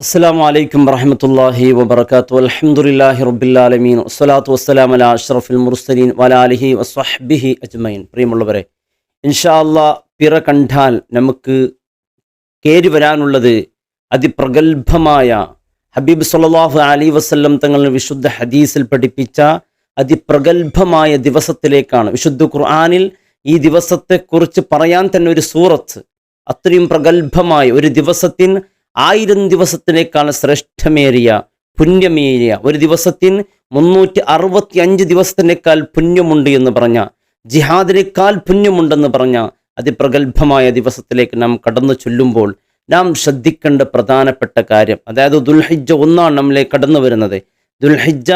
അസ്സാം വലൈക്കും വറഹമത്തല്ലാഹി വബർക്കാത്തു അലഹമുല്ലാഹി റബ്ബില്ലാലമീൻ വസ്സലാത്തു വസ്സലാം അല അഷ്റഫുൽ മുർസലീൻ വലാലിഹി വസ്വഹ്ബിഹി അജ്മൈൻ പ്രിയമുള്ളവരെ ഇൻഷാ അല്ലാ പിറ കണ്ടാൽ നമുക്ക് കയറി വരാനുള്ളത് അതിപ്രഗത്ഭമായ ഹബീബ് സല്ലാഹു അലി വസല്ലം തങ്ങൾ വിശുദ്ധ ഹദീസിൽ പഠിപ്പിച്ച അതിപ്രഗത്ഭമായ ദിവസത്തിലേക്കാണ്. വിശുദ്ധ ഖുർആാനിൽ ഈ ദിവസത്തെക്കുറിച്ച് പറയാൻ തന്നെ ഒരു സൂറത്ത് അത്രയും പ്രഗത്ഭമായ ഒരു ദിവസത്തിന് ആയിരം ദിവസത്തിനേക്കാൾ ശ്രേഷ്ഠമേറിയ പുണ്യമേറിയ ഒരു ദിവസത്തിന് മുന്നൂറ്റി അറുപത്തി അഞ്ച് ദിവസത്തിനേക്കാൾ പുണ്യമുണ്ട് എന്ന് പറഞ്ഞ ജിഹാദിനേക്കാൾ പുണ്യമുണ്ടെന്ന് പറഞ്ഞ അതിപ്രഗത്ഭമായ ദിവസത്തിലേക്ക് നാം കടന്നു ചൊല്ലുമ്പോൾ നാം ശ്രദ്ധിക്കേണ്ട പ്രധാനപ്പെട്ട കാര്യം അതായത് ദുൽഹിജ ഒന്നാണ് നമ്മളെ കടന്നു വരുന്നത്. ദുൽഹിജ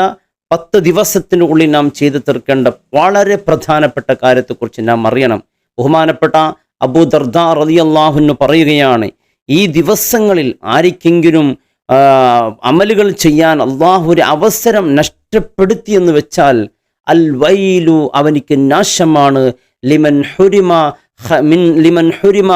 പത്ത് ദിവസത്തിനുള്ളിൽ നാം ചെയ്തു തീർക്കേണ്ട വളരെ പ്രധാനപ്പെട്ട കാര്യത്തെക്കുറിച്ച് നാം അറിയണം. ബഹുമാനപ്പെട്ട അബൂ ദർദ റളിയല്ലാഹുവിന് പറയുകയാണ് ഈ ദിവസങ്ങളിൽ ആർക്കെങ്കിലും അമലുകൾ ചെയ്യാൻ അള്ളാഹു ഒരു അവസരം നഷ്ടപ്പെടുത്തി എന്ന് വെച്ചാൽ അൽ വൈലു അവനിക്ക് നാശമാണ്. ലിമൻ ഹുരിമ മിൻ ലിമൻ ഹുരിമ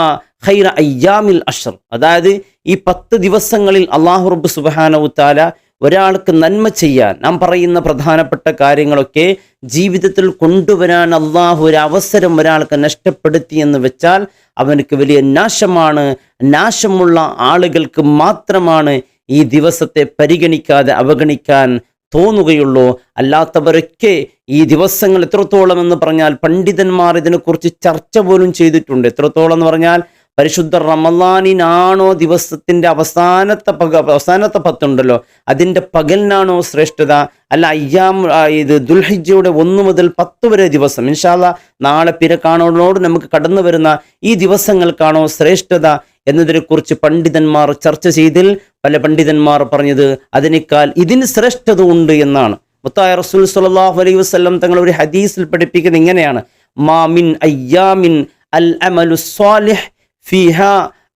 ഖൈറ അയ്യാമിൽ അഷർ അതായത് ഈ പത്ത് ദിവസങ്ങളിൽ അള്ളാഹു റബ്ബ് സുബ്ഹാനഹു തആല ഒരാൾക്ക് നന്മ ചെയ്യാൻ നാം പറയുന്ന പ്രധാനപ്പെട്ട കാര്യങ്ങളൊക്കെ ജീവിതത്തിൽ കൊണ്ടുവരാൻ അള്ളാഹു ഒരു അവസരം ഒരാൾക്ക് നഷ്ടപ്പെടുത്തി എന്ന് വെച്ചാൽ അവനക്ക് വലിയ നാശമാണ്. നാശമുള്ള ആളുകൾക്ക് മാത്രമാണ് ഈ ദിവസത്തെ പരിഗണിക്കാതെ അവഗണിക്കാൻ തോന്നുകയുള്ളൂ. അല്ലാത്തവരൊക്കെ ഈ ദിവസങ്ങൾ എത്രത്തോളം എന്ന് പറഞ്ഞാൽ പണ്ഡിതന്മാർ ഇതിനെക്കുറിച്ച് ചർച്ച പോലും ചെയ്തിട്ടുണ്ട്. എത്രത്തോളം എന്ന് പറഞ്ഞാൽ പരിശുദ്ധ റമലാനിനാണോ ദിവസത്തിന്റെ അവസാനത്തെ പക അവസാനത്തെ പത്തുണ്ടല്ലോ അതിന്റെ പകലിനാണോ ശ്രേഷ്ഠത? അല്ല അയ്യാം ഇത് ദുൽഹിജയുടെ ഒന്ന് മുതൽ പത്ത് വരെ ദിവസം. ഇൻഷാല്ല നാളെ പിറക്കാണോട് നമുക്ക് കടന്നു വരുന്ന ഈ ദിവസങ്ങൾക്കാണോ ശ്രേഷ്ഠത എന്നതിനെക്കുറിച്ച് പണ്ഡിതന്മാർ ചർച്ച ചെയ്തിൽ പല പണ്ഡിതന്മാർ പറഞ്ഞത് അതിനേക്കാൾ ഇതിന് ശ്രേഷ്ഠത ഉണ്ട് എന്നാണ്. മുത്തായ റസൂൽ സല്ലല്ലാഹു അലൈഹി വസ്ലം തങ്ങൾ ഒരു ഹദീസിൽ പഠിപ്പിക്കുന്നത് ഇങ്ങനെയാണ്. മാമിൻ അയ്യാമിൻ അൽ അമലു സ്വാലിഹ് ഫിഹ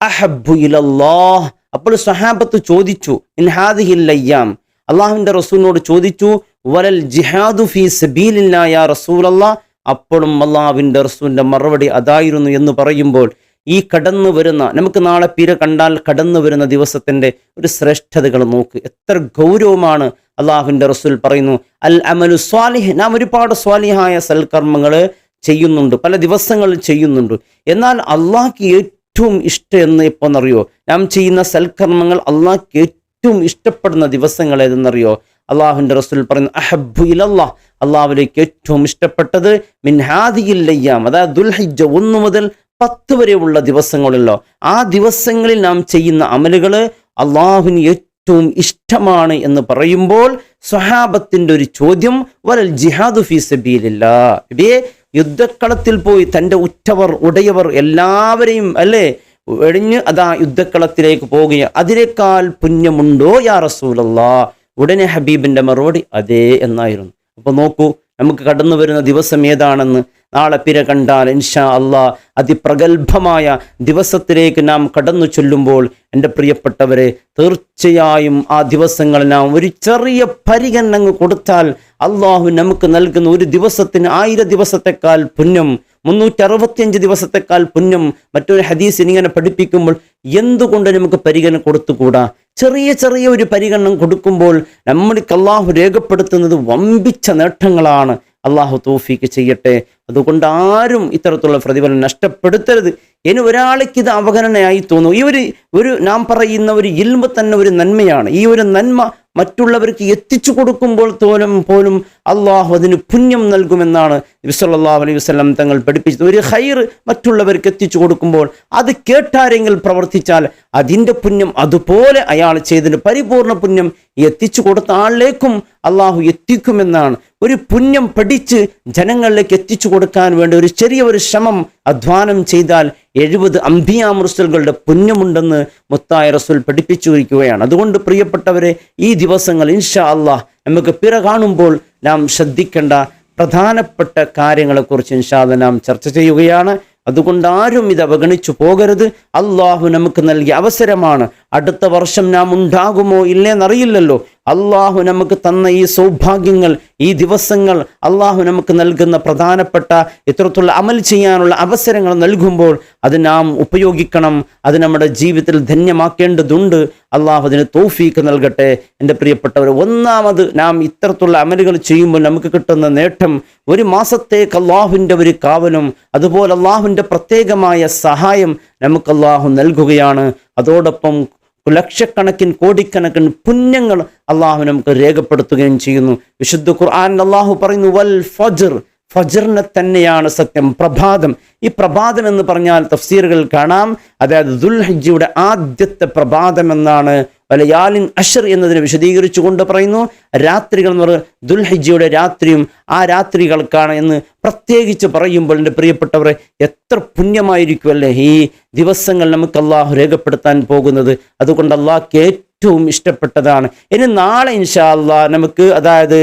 അഹബ്ബു ഇലല്ലാഹ്. അപ്പോൾ സഹാബത്ത് ചോദിച്ചു ഇൻ ഹാദിഹിൽ അയ്യാം? അള്ളാഹുവിന്റെ റസൂലിനോട് ചോദിച്ചു വലൽ ജിഹാദു ഫി സബീലില്ലാ യാ റസൂലല്ലാ അപ്പോഴും അള്ളാഹുവിന്റെ റസൂലിന്റെ മറുപടി അതായിരുന്നു എന്ന് പറയുമ്പോൾ ഈ കടന്നു വരുന്ന നമുക്ക് നാളെ പിര കണ്ടാൽ കടന്നു വരുന്ന ദിവസത്തിന്റെ ഒരു ശ്രേഷ്ഠതകൾ നോക്ക്. എത്ര ഗൗരവമാണ് അള്ളാഹുവിന്റെ റസൂൽ പറയുന്നു. അൽ അമലു സ്വാലിഹ് നാം ഒരുപാട് സ്വാലിഹായ സൽക്കർമ്മങ്ങൾ ചെയ്യുന്നുണ്ട് പല ദിവസങ്ങളിൽ ചെയ്യുന്നുണ്ട്. എന്നാൽ അള്ളാഹ്ക്ക് ഏറ്റവും ഇഷ്ടം എന്ന് എന്നറിയോ നാം ചെയ്യുന്ന സൽക്കർമ്മങ്ങൾ അള്ളാഹ്ക്ക് ഏറ്റവും ഇഷ്ടപ്പെടുന്ന ദിവസങ്ങൾ ഏതെന്നറിയോ? അള്ളാഹുന്റെ റസൂൽ പറയുന്നു അഹബു ഇലല്ലാ. അള്ളാഹുലേക്ക് ഏറ്റവും ഇഷ്ടപ്പെട്ടത് മിൻഹാദിയില്ലയ്യാം അതായത് ദുൽഹിജ ഒന്ന് മുതൽ പത്ത് വരെയുള്ള ദിവസങ്ങളല്ലോ ആ ദിവസങ്ങളിൽ നാം ചെയ്യുന്ന അമലുകൾ അള്ളാഹുവിന് ഏറ്റവും ഇഷ്ടമാണ് എന്ന് പറയുമ്പോൾ സ്വഹാബത്തിന്റെ ഒരു ചോദ്യം വലൽ ജിഹാദു ഫി സബീലില്ലാ? ഇവയെ യുദ്ധക്കളത്തിൽ പോയി തന്റെ ഉറ്റവർ ഉടയവർ എല്ലാവരെയും അല്ലേ വെടിഞ്ഞ് അതാ യുദ്ധക്കളത്തിലേക്ക് പോകുക അതിനേക്കാൾ പുണ്യമുണ്ടോ യാ റസൂലല്ലാ? ഉടനെ ഹബീബിന്റെ മറുപടി അതേ എന്നായിരുന്നു. അപ്പോൾ നോക്കൂ നമുക്ക് കടന്നു വരുന്ന ദിവസം ഏതാണെന്ന്. നാളെ പിര കണ്ടാൽ ഇൻഷാ അള്ളാ അതിപ്രഗത്ഭമായ ദിവസത്തിലേക്ക് നാം കടന്നു ചൊല്ലുമ്പോൾ എന്റെ പ്രിയപ്പെട്ടവരെ തീർച്ചയായും ആ ദിവസങ്ങൾ നാം ഒരു ചെറിയ പരിഗണന കൊടുത്താൽ അള്ളാഹു നമുക്ക് നൽകുന്ന ഒരു ദിവസത്തിന് ആയിരം ദിവസത്തെക്കാൾ പുണ്യം മുന്നൂറ്റി അറുപത്തിയഞ്ച് ദിവസത്തെക്കാൾ പുണ്യം. മറ്റൊരു ഹദീസ് ഇങ്ങനെ പഠിപ്പിക്കുമ്പോൾ എന്തുകൊണ്ട് നമുക്ക് പരിഗണന കൊടുത്തുകൂടാ? ചെറിയ ചെറിയ ഒരു പരിഗണന കൊടുക്കുമ്പോൾ നമ്മൾക്ക് അള്ളാഹു രേഖപ്പെടുത്തുന്നത് വമ്പിച്ച നേട്ടങ്ങളാണ്. അള്ളാഹു തോഫീക്ക് ചെയ്യട്ടെ. അതുകൊണ്ട് ആരും ഇത്തരത്തിലുള്ള പ്രതിഫലം നഷ്ടപ്പെടുത്തരുത്. ഇനി ഒരാൾക്ക് ഇത് അവഗണനയായി തോന്നും. ഈ ഒരു ഒരു നാം പറയുന്ന ഒരു ഇൽമ തന്നെ ഒരു നന്മയാണ്. ഈ ഒരു നന്മ മറ്റുള്ളവർക്ക് എത്തിച്ചു കൊടുക്കുമ്പോൾ തോലും പോലും അള്ളാഹു അതിന് പുണ്യം നൽകുമെന്നാണ് വിസല്ലാഹു അലൈഹി വസ്ലം തങ്ങൾ പഠിപ്പിച്ചത്. ഒരു ഹൈർ മറ്റുള്ളവർക്ക് എത്തിച്ചു കൊടുക്കുമ്പോൾ അത് കേട്ടാരെങ്കിൽ പ്രവർത്തിച്ചാൽ അതിന്റെ പുണ്യം അതുപോലെ അയാൾ ചെയ്തതിന് പരിപൂർണ പുണ്യം എത്തിച്ചു കൊടുത്ത ആളിലേക്കും അള്ളാഹു എത്തിക്കുമെന്നാണ്. ഒരു പുണ്യം പഠിച്ച് ജനങ്ങളിലേക്ക് എത്തിച്ചു കൊടുക്കാൻ വേണ്ടി ഒരു ചെറിയ ഒരു ശ്രമം അധ്വാനം ചെയ്താൽ എഴുപത് അമ്പിയാമൃസലുകളുടെ പുണ്യമുണ്ടെന്ന് മുത്തായ റസൂൽ പഠിപ്പിച്ചു വയ്ക്കുകയാണ്. അതുകൊണ്ട് പ്രിയപ്പെട്ടവരെ ഈ ദിവസങ്ങൾ ഇൻഷാ അള്ളാഹ് നമുക്ക് പിറ കാണുമ്പോൾ നാം ശ്രദ്ധിക്കേണ്ട പ്രധാനപ്പെട്ട കാര്യങ്ങളെക്കുറിച്ച് ഇൻഷാദ് നാം ചർച്ച ചെയ്യുകയാണ്. അതുകൊണ്ട് ആരും ഇത് അവഗണിച്ചു പോകരുത്. അള്ളാഹു നമുക്ക് നൽകിയ അവസരമാണ്. അടുത്ത വർഷം നാം ഉണ്ടാകുമോ ഇല്ലേന്നറിയില്ലല്ലോ അള്ളാഹു നമുക്ക് തന്ന ഈ സൗഭാഗ്യങ്ങൾ ഈ ദിവസങ്ങൾ അള്ളാഹു നമുക്ക് നൽകുന്ന പ്രധാനപ്പെട്ട ഇത്തരത്തിലുള്ള അമൽ ചെയ്യാനുള്ള അവസരങ്ങൾ നൽകുമ്പോൾ അത് നാം ഉപയോഗിക്കണം. അത് നമ്മുടെ ജീവിതത്തിൽ ധന്യമാക്കേണ്ടതുണ്ട്. അള്ളാഹു അതിന് തോഫീക്ക് നൽകട്ടെ. എന്റെ പ്രിയപ്പെട്ടവർ ഒന്നാമത് നാം ഇത്തരത്തിലുള്ള അമലുകൾ ചെയ്യുമ്പോൾ നമുക്ക് കിട്ടുന്ന നേട്ടം ഒരു മാസത്തേക്ക് അള്ളാഹുവിന്റെ ഒരു കാവലും അതുപോലെ അള്ളാഹുവിന്റെ പ്രത്യേകമായ സഹായം നമുക്ക് അള്ളാഹു നൽകുകയാണ്. അതോടൊപ്പം ലക്ഷക്കണക്കിന് കോടിക്കണക്കിന് പുണ്യങ്ങൾ അള്ളാഹു നമുക്ക് രേഖപ്പെടുത്തുകയും ചെയ്യുന്നു. വിശുദ്ധ ഖുർആൻ അള്ളാഹു പറയുന്നു വൽ ഫജർ ഫജറിനെ തന്നെയാണ് സത്യം പ്രഭാതം. ഈ പ്രഭാതം എന്ന് പറഞ്ഞാൽ തഫ്സീറുകൾ കാണാം. അതായത് ദുൽഹജ്ജിയുടെ ആദ്യത്തെ പ്രഭാതം എന്നാണ് വലയാലിൻ അഷർ എന്നതിനെ വിശദീകരിച്ചുകൊണ്ട് പറയുന്നു. രാത്രികൾ എന്ന് പറയുന്നത് ദുൽഹജ്ജിയുടെ രാത്രിയും ആ രാത്രികൾക്കാണ് എന്ന് പ്രത്യേകിച്ച് പറയുമ്പോൾ എന്റെ പ്രിയപ്പെട്ടവരെ എത്ര പുണ്യമായിരിക്കുമല്ലേ ഈ ദിവസങ്ങൾ നമുക്ക് അള്ളാഹു രേഖപ്പെടുത്താൻ പോകുന്നത്. അതുകൊണ്ട് അള്ളാഹ്ക്ക് ഏറ്റവും ഇഷ്ടപ്പെട്ടതാണ്. ഇനി നാളെ ഇൻഷാല്ല നമുക്ക് അതായത്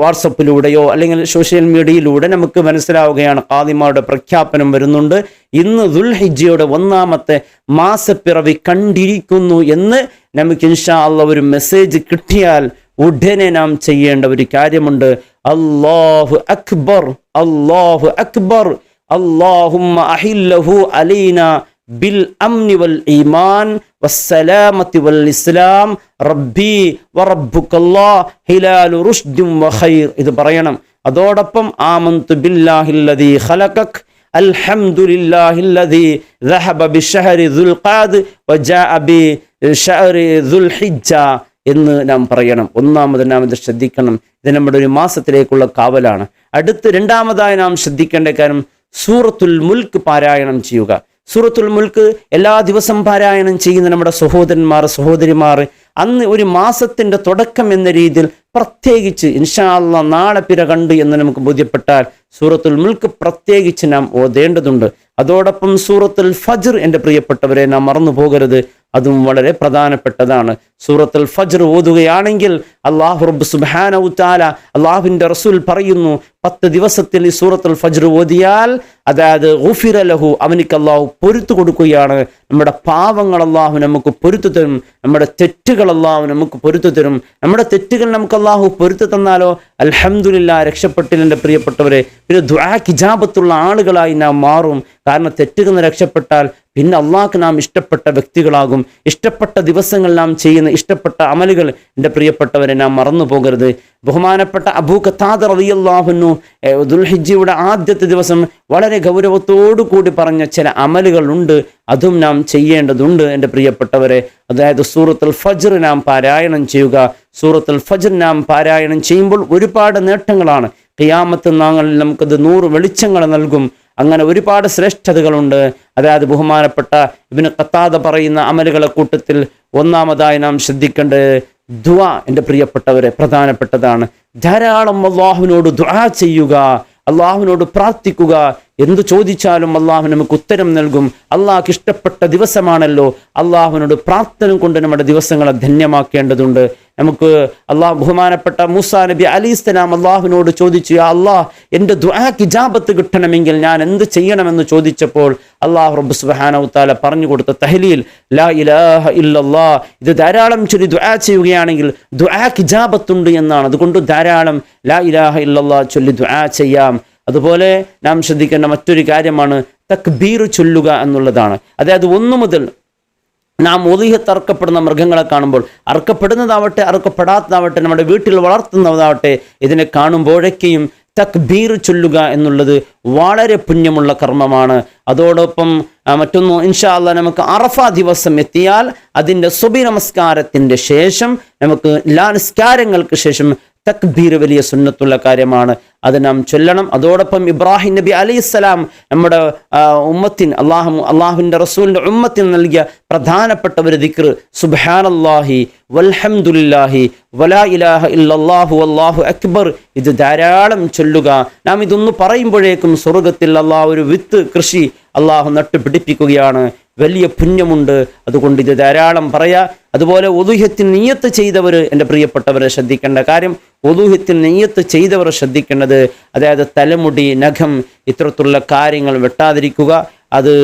വാട്സപ്പിലൂടെയോ അല്ലെങ്കിൽ സോഷ്യൽ മീഡിയയിലൂടെ നമുക്ക് മനസ്സിലാവുകയാണ് കാദിമാരുടെ പ്രഖ്യാപനം വരുന്നുണ്ട്. ഇന്ന് ദുൽഹിജയുടെ ഒന്നാമത്തെ മാസപ്പിറവി കണ്ടിരിക്കുന്നു എന്ന് നമുക്ക് ഇൻഷാല്ല ഒരു മെസ്സേജ് കിട്ടിയാൽ ഉടനെ നാം ചെയ്യേണ്ട ഒരു കാര്യമുണ്ട്. അള്ളാഹു അക്ബർ അള്ളാഹു അക്ബർ അള്ളാഹുമ്മ അഹില്ലഹു അലീന ബിൽ അംനി വൽ ഈമാൻ വസ്സലാമത്തി വൽ ഇസ്ലാം. റബ്ബി വറബ്ബുക്കല്ലാ ഹിലാലു റുഷ്ദും വഖൈർ ഇത് പറയണം. അതോടൊപ്പം ആമന്തു ബില്ലാഹില്ലദീ ഖലഖക്. അൽഹംദുലില്ലാഹില്ലദീ ദഹബ ബിശഹരി ദുൽഖാദ് വജാഅ ബി ഷഹരി ദുൽഹിജ്ജ എന്ന് നാം പറയണം. ഒന്നാമത് നാം ഇത് ശ്രദ്ധിക്കണം. ഇത് നമ്മുടെ ഒരു മാസത്തിലേക്കുള്ള കാവലാണ്. അടുത്ത് രണ്ടാമതായി നാം ശ്രദ്ധിക്കേണ്ട കാര്യം സൂറത്തുൽ മുൽക്ക് പാരായണം ചെയ്യുക. സൂറത്തുൽ മുൽക്ക് എല്ലാ ദിവസം പാരായണം ചെയ്യുന്ന നമ്മുടെ സഹോദരന്മാർ സഹോദരിമാർ അന്ന് ഒരു മാസത്തിന്റെ തുടക്കം എന്ന രീതിയിൽ പ്രത്യേകിച്ച് ഇൻഷാ അള്ളാ നാളെ പിര കണ്ടു എന്ന് നമുക്ക് ബോധ്യപ്പെട്ടാൽ സൂറത്തുൽ മുൽക്ക് പ്രത്യേകിച്ച് നാം ഓതേണ്ടതുണ്ട്. അതോടൊപ്പം സൂറത്തുൽ ഫജ്ർ എന്റെ പ്രിയപ്പെട്ടവരെ നാം മറന്നു പോകരുത്. അതും വളരെ പ്രധാനപ്പെട്ടതാണ്. സൂറത്തുൽ ഫജ്ർ ഓതുകയാണെങ്കിൽ അള്ളാഹു റബ്ബ് സുബ്ഹാനഹു തആല അള്ളാഹുവിന്റെ റസൂൽ പറയുന്നു പത്ത് ദിവസത്തിൽ ഈ സൂറത്തുൽ ഫജ്ർ ഓതിയാൽ അതായത് ഗുഫിറ ലഹു അവനിക്ക് അള്ളാഹു പൊരുത്തു കൊടുക്കുകയാണ്. നമ്മുടെ പാവങ്ങൾ അള്ളാഹു നമുക്ക് പൊരുത്തു തരും. നമ്മുടെ തെറ്റുകൾ അള്ളാഹു നമുക്ക് പൊരുത്തു തരും. നമ്മുടെ തെറ്റുകൾ നമുക്ക് അള്ളാഹു പൊരുത്തു തന്നാലോ? അൽഹംദുലില്ലാ രക്ഷപ്പെട്ടില്ല എന്റെ പ്രിയപ്പെട്ടവരെ. പിന്നെ ദുആ കിജാബത്തുള്ള ആളുകളായി നാം മാറും. കാരണം തെറ്റുകൾ രക്ഷപ്പെട്ടാൽ പിന്നെ അള്ളാഹ്ക്ക് നാം ഇഷ്ടപ്പെട്ട വ്യക്തികളാകും. ഇഷ്ടപ്പെട്ട ദിവസങ്ങൾ നാം ചെയ്യുന്ന ഇഷ്ടപ്പെട്ട അമലുകൾ എന്റെ പ്രിയപ്പെട്ടവരെ നാം മറന്നു പോകരുത് ബഹുമാനപ്പെട്ട അബൂ കത്താദ് റളിയല്ലാഹുന്നു ദുൽഹിജ്ജിയുടെ ആദ്യത്തെ ദിവസം വളരെ ഗൗരവത്തോടു കൂടി പറഞ്ഞ ചില അമലുകളുണ്ട്. അതും നാം ചെയ്യേണ്ടതുണ്ട് എന്റെ പ്രിയപ്പെട്ടവരെ. അതായത് സൂറത്തുൽ ഫജ്ർ നാം പാരായണം ചെയ്യുക. സൂറത്തുൽ ഫജ്ർ നാം പാരായണം ചെയ്യുമ്പോൾ ഒരുപാട് നേട്ടങ്ങളാണ്. ഖിയാമത്ത് നാങ്ങളിൽ നമുക്കത് നൂറ് വെളിച്ചങ്ങൾ നൽകും. അങ്ങനെ ഒരുപാട് ശ്രേഷ്ഠതകളുണ്ട്. അതായത് ബഹുമാനപ്പെട്ട ഇബിന് കത്താത പറയുന്ന അമലുകളെ കൂട്ടത്തിൽ ഒന്നാമതായി നാം ശ്രദ്ധിക്കേണ്ടത് ദുആ എന്റെ പ്രിയപ്പെട്ടവരെ പ്രധാനപ്പെട്ടതാണ്. ധാരാളം അള്ളാഹുവിനോട് ദുആ ചെയ്യുക അള്ളാഹുവിനോട് പ്രാർത്ഥിക്കുക എന്തു ചോദിച്ചാലും അള്ളാഹു നമുക്ക് ഉത്തരം നൽകും. അള്ളാഹ്ക്ക് ഇഷ്ടപ്പെട്ട ദിവസമാണല്ലോ. അള്ളാഹുവിനോട് പ്രാർത്ഥന കൊണ്ട് നമ്മുടെ ദിവസങ്ങളെ ധന്യമാക്കേണ്ടതുണ്ട്. നമുക്ക് അള്ളാഹ് ബഹുമാനപ്പെട്ട മൂസാ നബി അലി ഇസ്ലാം അള്ളാഹുവിനോട് ചോദിച്ചു "യാ അള്ളാഹ് എന്റെ ഇജാബത്ത് കിട്ടണമെങ്കിൽ ഞാൻ എന്ത് ചെയ്യണമെന്ന് ചോദിച്ചപ്പോൾ അള്ളാഹു റബ്ബ് സുബ്ഹാനഹു തആല പറഞ്ഞു കൊടുത്ത തഹ്ലീൽ ലാ ഇലാഹ ഇല്ലല്ലാ ഇത് ധാരാളം ചൊല്ലി ദ്വാ ചെയ്യുകയാണെങ്കിൽ ഇജാബത്തുണ്ട് എന്നാണ്. അതുകൊണ്ട് ധാരാളം ലാ ഇലാഹ ഇല്ലല്ലാ ചൊല്ലി ദ്വാ ചെയ്യാം. അതുപോലെ നാം ശ്രദ്ധിക്കേണ്ട മറ്റൊരു കാര്യമാണ് തക്ബീർ ചൊല്ലുക എന്നുള്ളതാണ്. അതായത് ഒന്നു മുതൽ നാം ഒലിഹത്ത് അറക്കപ്പെടുന്ന മൃഗങ്ങളെ കാണുമ്പോൾ അറക്കപ്പെടുന്നതാവട്ടെ അറക്കപ്പെടാത്തതാവട്ടെ നമ്മുടെ വീട്ടിൽ വളർത്തുന്നതാവട്ടെ ഇതിനെ കാണുമ്പോഴൊക്കെയും തക്ബീർ ചൊല്ലുക എന്നുള്ളത് വളരെ പുണ്യമുള്ള കർമ്മമാണ്. അതോടൊപ്പം മറ്റൊന്ന് ഇൻഷാ അല്ലാ നമുക്ക് അറഫ ദിവസം എത്തിയാൽ അതിന്റെ സുബി നമസ്കാരത്തിന്റെ ശേഷം നമുക്ക് എല്ലാ നിസ്കാരങ്ങൾക്ക് ശേഷം തക്ബീർ വലിയ സുന്നത്തുള്ള കാര്യമാണ്. അത് നാം ചൊല്ലണം. അതോടൊപ്പം ഇബ്രാഹിം നബി അലി അലൈഹിസ്സലാം നമ്മുടെ ഉമ്മത്തിൻ അള്ളാഹു അള്ളാഹുവിന്റെ റസൂലിന്റെ ഉമ്മത്തിന് നൽകിയ പ്രധാനപ്പെട്ട ഒരു ദിക്ർ സുബ്ഹാനല്ലാഹി വൽഹംദുലില്ലാഹി വലാ ഇലാഹ ഇല്ലാഹു അള്ളാഹു അക്ബർ. ഇത് ധാരാളം ചൊല്ലുക. നാം ഇതൊന്ന് പറയുമ്പോഴേക്കും സ്വർഗത്തിൽ അള്ളാഹ് ഒരു വിത്ത് കൃഷി അള്ളാഹു നട്ടു പിടിപ്പിക്കുകയാണ് വലിയ പുണ്യമുണ്ട്. അതുകൊണ്ട് ഇത് ധാരാളം പറയാ. അതുപോലെ ഒതുഹ്യത്തിന് നീയത്ത് ചെയ്തവർ എന്റെ പ്രിയപ്പെട്ടവരെ ശ്രദ്ധിക്കേണ്ട കാര്യം ഒതുഹ്യത്തിന് നെയ്യത്ത് ചെയ്തവർ ശ്രദ്ധിക്കേണ്ടത് അതായത് തലമുടി നഖം ഇത്തരത്തിലുള്ള കാര്യങ്ങൾ വെട്ടാതിരിക്കുക. അത്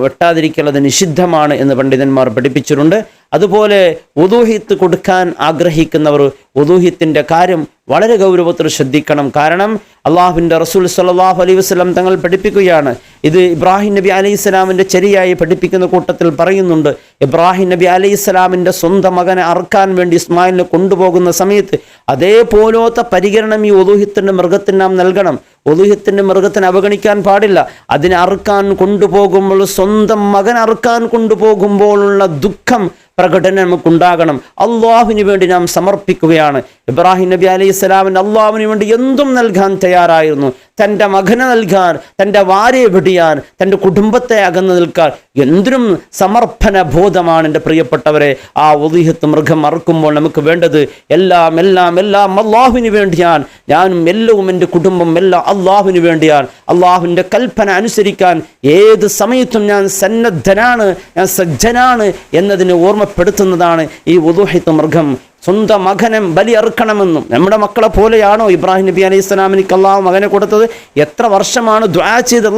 വെട്ടാതിരിക്കുന്നത് നിഷിദ്ധമാണ് എന്ന് പണ്ഡിതന്മാർ പഠിപ്പിച്ചിട്ടുണ്ട്. അതുപോലെ ഒതുഹിത്ത് കൊടുക്കാൻ ആഗ്രഹിക്കുന്നവർ ഒതുഹിത്തിന്റെ കാര്യം വളരെ ഗൗരവത്തിൽ ശ്രദ്ധിക്കണം. കാരണം അള്ളാഹുവിന്റെ റസൂൽ സല്ലാഹു അലൈഹി വസ്ലം തങ്ങൾ പഠിപ്പിക്കുകയാണ്. ഇത് ഇബ്രാഹിം നബി അലൈഹി സ്വലാമിന്റെ ചെറിയായി പഠിപ്പിക്കുന്ന കൂട്ടത്തിൽ പറയുന്നുണ്ട്. ഇബ്രാഹിം നബി അലൈഹി സ്വലാമിന്റെ സ്വന്തം മകനെ അറുക്കാൻ വേണ്ടി ഇസ്മായിലിനെ കൊണ്ടുപോകുന്ന സമയത്ത് അതേപോലത്തെ പരിഗണനം ഈ ഒതുഹിത്തിന്റെ മൃഗത്തിന് നാം നൽകണം. ഒതുഹിത്തിന്റെ മൃഗത്തിന് അവഗണിക്കാൻ പാടില്ല. അതിനെ അറുക്കാൻ കൊണ്ടുപോകുമ്പോൾ സ്വന്തം മകൻ അറുക്കാൻ കൊണ്ടുപോകുമ്പോഴുള്ള ദുഃഖം പ്രകടനം നമുക്കുണ്ടാകണം. അള്ളാഹുവിന് വേണ്ടി നാം സമർപ്പിക്കുകയാണ്. ഇബ്രാഹിം നബി അലൈഹി സ്വലാമിന് അള്ളാഹുവിന് വേണ്ടി എന്തും നൽകാൻ തയ്യാറായിരുന്നു. തന്റെ മകനെ നൽകാൻ തന്റെ വാരയെ വെടിയാൻ തന്റെ കുടുംബത്തെ അകന്നു നിൽക്കാൻ എന്തിനും സമർപ്പണ ബോധമാണ് എന്റെ പ്രിയപ്പെട്ടവരെ. ആ ഒതിഹത്ത് മൃഗം മറക്കുമ്പോൾ നമുക്ക് വേണ്ടത് എല്ലാം എല്ലാം എല്ലാം അള്ളാഹുവിന് വേണ്ടിയാണ്. ഞാനും എല്ലവും എന്റെ കുടുംബം എല്ലാം അള്ളാഹുവിന് വേണ്ടിയാണ്. അള്ളാഹുവിന്റെ കൽപ്പന അനുസരിക്കാൻ ഏത് സമയത്തും ഞാൻ സന്നദ്ധനാണ് ഞാൻ സജ്ജനാണ് എന്നതിനെ ഓർമ്മപ്പെടുത്തുന്നതാണ് ഈ ഉദുഹിത്ത് മൃഗം. സ്വന്തം മകനെ ബലി അറുക്കണമെന്നും. നമ്മുടെ മക്കളെ പോലെയാണോ ഇബ്രാഹിം നബി അലൈഹി സ്വലാമിനിക്ക് അള്ളാഹു മകനെ കൊടുത്തത്? എത്ര വർഷമാണ് ദ്വാ ചെയ്ത്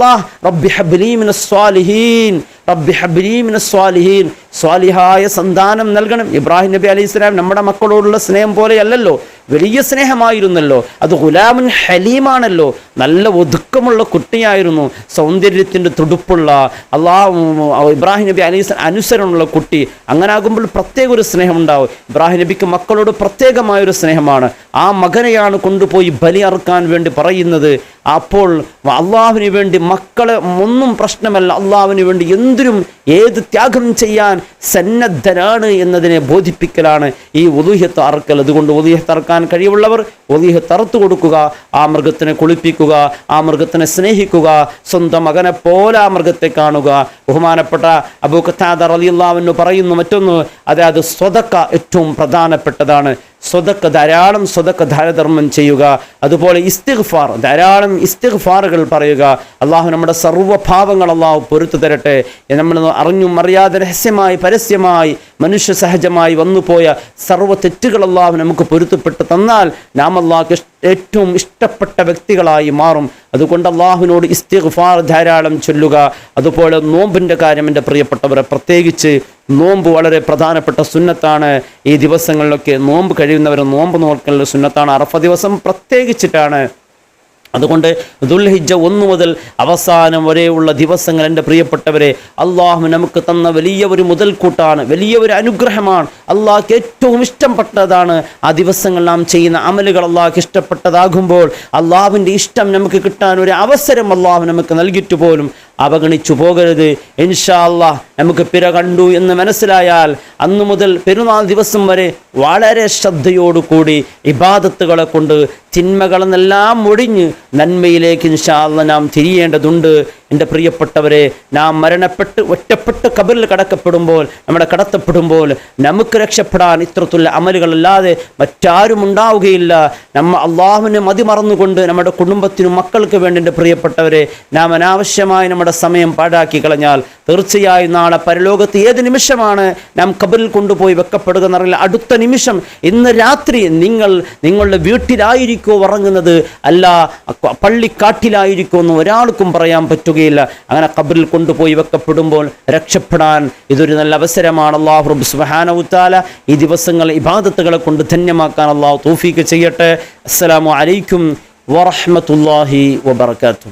റബ്ബി ഹബ്ലീമിൻ സ്വാലിഹീൻ. സ്വാലിഹീൻ. സ്വാലിഹായ സന്താനം നൽകണം. ഇബ്രാഹിം നബി അലൈഹി സ്വലാം നമ്മുടെ മക്കളോടുള്ള സ്നേഹം പോലെയല്ലല്ലോ. വലിയ സ്നേഹമായിരുന്നല്ലോ. അത് ഗുലാമുൻ ഹലീമാണല്ലോ. നല്ല ഒതുക്കമുള്ള കുട്ടിയായിരുന്നു. സൗന്ദര്യത്തിന്റെ തുടുപ്പുള്ള അള്ളാഹു ഇബ്രാഹിം നബി അലൈഹി അനുസരണമുള്ള കുട്ടി. അങ്ങനെ ആകുമ്പോൾ പ്രത്യേക ഒരു സ്നേഹം ഉണ്ടാവും ഇബ്രാഹിം നബിക്ക് മക്കളോട് പ്രത്യേകമായൊരു സ്നേഹമാണ്. ആ മകനെയാണ് കൊണ്ടുപോയി ബലി അറുക്കാൻ വേണ്ടി പറയുന്നത്. അപ്പോൾ അള്ളാഹുവിന് വേണ്ടി മക്കളെ ഒന്നും പ്രശ്നമല്ല. അള്ളാഹുവിന് വേണ്ടി എന്തിനും ഏത് ത്യാഗം ചെയ്യാൻ സന്നദ്ധനാണ് എന്നതിനെ ബോധിപ്പിക്കലാണ് ഈ ഒതുഹ്യത്ത് അറക്കൽ അതുകൊണ്ട് ഒതുഹ്യത്ത് അറക്കാൻ കഴിവുള്ളവർ ഒതുഹ്യത്ത് അറുത്തു കൊടുക്കുക ആ മൃഗത്തിനെ കുളിപ്പിക്കുക ആ മൃഗത്തിനെ സ്നേഹിക്കുക സ്വന്തം മകനെ പോലെ ആ മൃഗത്തെ കാണുക. ബഹുമാനപ്പെട്ട അബൂ കഥാദർ അലിയുള്ളാവെന്ന് പറയുന്നു മറ്റൊന്ന് അതായത് സ്വതക്ക ഏറ്റവും പ്രധാനപ്പെട്ടതാണ്. സ്വതക്ക ധാരാളം സ്വതക്ക ധാരധർമ്മം ചെയ്യുക. അതുപോലെ ഇസ്തിഗ്ഫാർ ധാരാളം ഇസ്തിഗ്ഫാറുകൾ പറയുക. അള്ളാഹു നമ്മുടെ സർവഭാവങ്ങൾ അള്ളാഹു പൊരുത്തു തരട്ടെ നമ്മൾ അറിഞ്ഞും അറിയാതെ രഹസ്യമായി പരസ്യമായി മനുഷ്യ സഹജമായി വന്നുപോയ സർവ തെറ്റുകൾ അള്ളാഹു നമുക്ക് പൊരുത്തപ്പെട്ട് തന്നാൽ നാം അള്ളാഹ് ഏറ്റവും ഇഷ്ടപ്പെട്ട വ്യക്തികളായി മാറും. അതുകൊണ്ട് അള്ളാഹുവിനോട് ഇസ്തിഗ്ഫാർ ധാരാളം ചൊല്ലുക. അതുപോലെ നോമ്പിന്റെ കാര്യം എന്റെ പ്രിയപ്പെട്ടവരെ പ്രത്യേകിച്ച് നോമ്പ് വളരെ പ്രധാനപ്പെട്ട സുന്നത്താണ്. ഈ ദിവസങ്ങളിലൊക്കെ നോമ്പ് കഴിയുന്നവർ നോമ്പ് നോക്കാനുള്ള സുന്നത്താണ്. അറഫ ദിവസം പ്രത്യേകിച്ചിട്ടാണ്. അതുകൊണ്ട് ദുൽഹിജ ഒന്ന് മുതൽ അവസാനം വരെയുള്ള ദിവസങ്ങൾ എന്റെ പ്രിയപ്പെട്ടവരെ അള്ളാഹു നമുക്ക് തന്ന വലിയ ഒരു മുതൽക്കൂട്ടാണ് വലിയ ഒരു അനുഗ്രഹമാണ്. അള്ളാഹ്ക്ക് ഏറ്റവും ഇഷ്ടപ്പെട്ടതാണ് ആ ദിവസങ്ങൾ നാം ചെയ്യുന്ന അമലുകൾ അള്ളാഹ്ക്ക് ഇഷ്ടപ്പെട്ടതാകുമ്പോൾ അള്ളാഹുവിന്റെ ഇഷ്ടം നമുക്ക് കിട്ടാൻ ഒരു അവസരം അള്ളാഹു നമുക്ക് നൽകിയിട്ട് പോലും അവഗണിച്ചു പോകരുത്. ഇൻഷാ അള്ളാഹ് നമുക്ക് പിര കണ്ടു എന്ന് മനസ്സിലായാൽ അന്നു മുതൽ പെരുന്നാൾ ദിവസം വരെ വളരെ ശ്രദ്ധയോടുകൂടി ഇബാദത്തുകളെ കൊണ്ട് തിന്മകളെന്നെല്ലാം ഒഴിഞ്ഞ് നന്മയിലേക്ക് ഇൻഷാല്ല നാം തിരിയേണ്ടതുണ്ട്. എന്റെ പ്രിയപ്പെട്ടവരെ നാം മരണപ്പെട്ട് ഒറ്റപ്പെട്ട് കബറിൽ കടക്കപ്പെടുമ്പോൾ നമ്മുടെ കടത്തപ്പെടുമ്പോൾ നമുക്ക് രക്ഷപ്പെടാൻ ഇത്രത്തുള്ള അമലുകളല്ലാതെ മറ്റാരും ഉണ്ടാവുകയില്ല. നമ്മ അള്ളാഹുവിനെ മതിമറന്നുകൊണ്ട് നമ്മുടെ കുടുംബത്തിനും മക്കൾക്ക് വേണ്ടി എന്റെ പ്രിയപ്പെട്ടവരെ നാം അനാവശ്യമായി നമ്മുടെ സമയം പാഴാക്കി കളഞ്ഞാൽ തീർച്ചയായും നാളെ പരലോകത്ത് ഏത് നിമിഷമാണ് നാം കബറിൽ കൊണ്ടുപോയി വെക്കപ്പെടുക എന്നറിയില്ല അടുത്ത നിമിഷം ഇന്ന് രാത്രി നിങ്ങൾ നിങ്ങളുടെ വീട്ടിലായിരിക്കോ ഉറങ്ങുന്നത്? അല്ല പള്ളിക്കാട്ടിലായിരിക്കോ എന്ന് ഒരാൾക്കും പറയാൻ പറ്റുകയില്ല. അങ്ങനെ കബറിൽ കൊണ്ടുപോയി വെക്കപ്പെടുമ്പോൾ രക്ഷപ്പെടാൻ ഇതൊരു നല്ല അവസരമാണ്. അള്ളാഹു റബ്ബ് സുബ്ഹാനഹു ഈ ദിവസങ്ങൾ ഇബാദത്തുകളെ കൊണ്ട് ധന്യമാക്കാൻ അള്ളാഹു തൗഫീക്ക് ചെയ്യട്ടെ. അസ്സലാമു അലൈക്കും വറഹ്മത്തുള്ളാഹി വബർക്കാത്തു